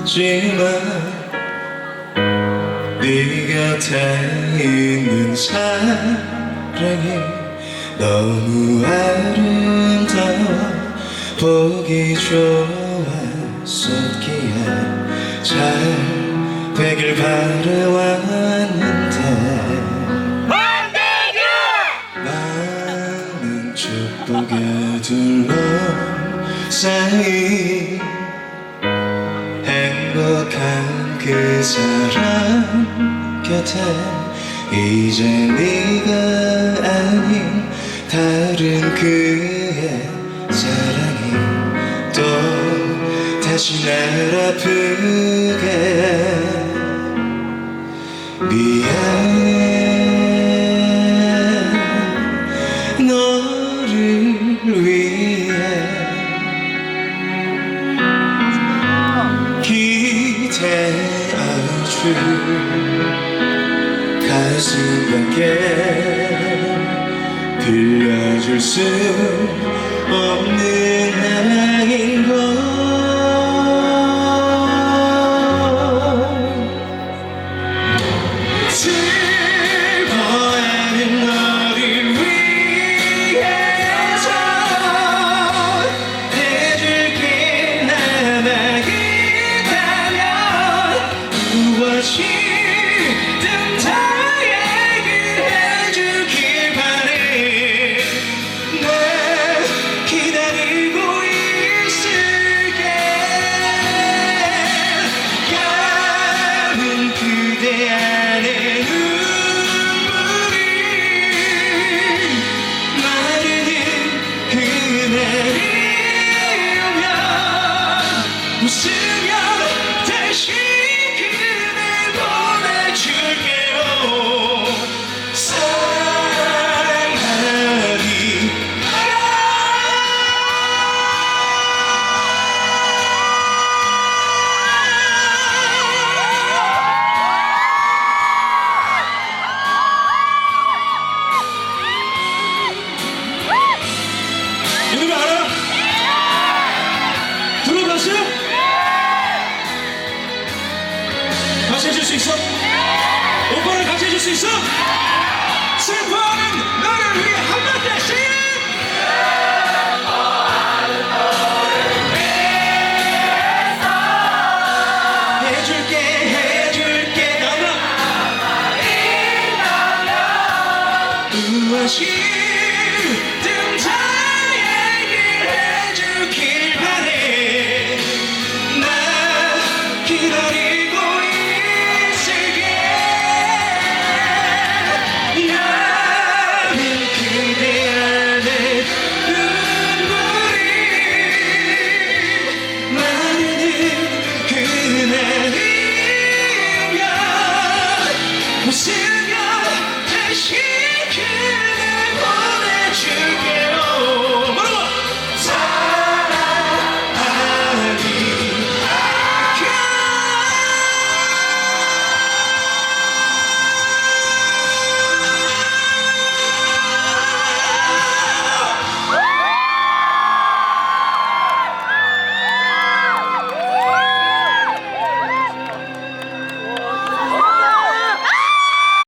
없지만 네 곁에 있는 사랑이 너무 아름다워. 보기 좋았었기에 잘 되길 바라왔는데. 많은 축복에 둘러싸인 행복한 그 사람 곁에 이제 네가 아닌 다른 그의 사랑이 또 다시 날 아프게 미안해. 너를 위해 기대어줄 가슴밖에 들려줄 수 없는 무 수 있어? 슬퍼하는 너를 위해 한 번 다시 해줄게 해줄게 she can.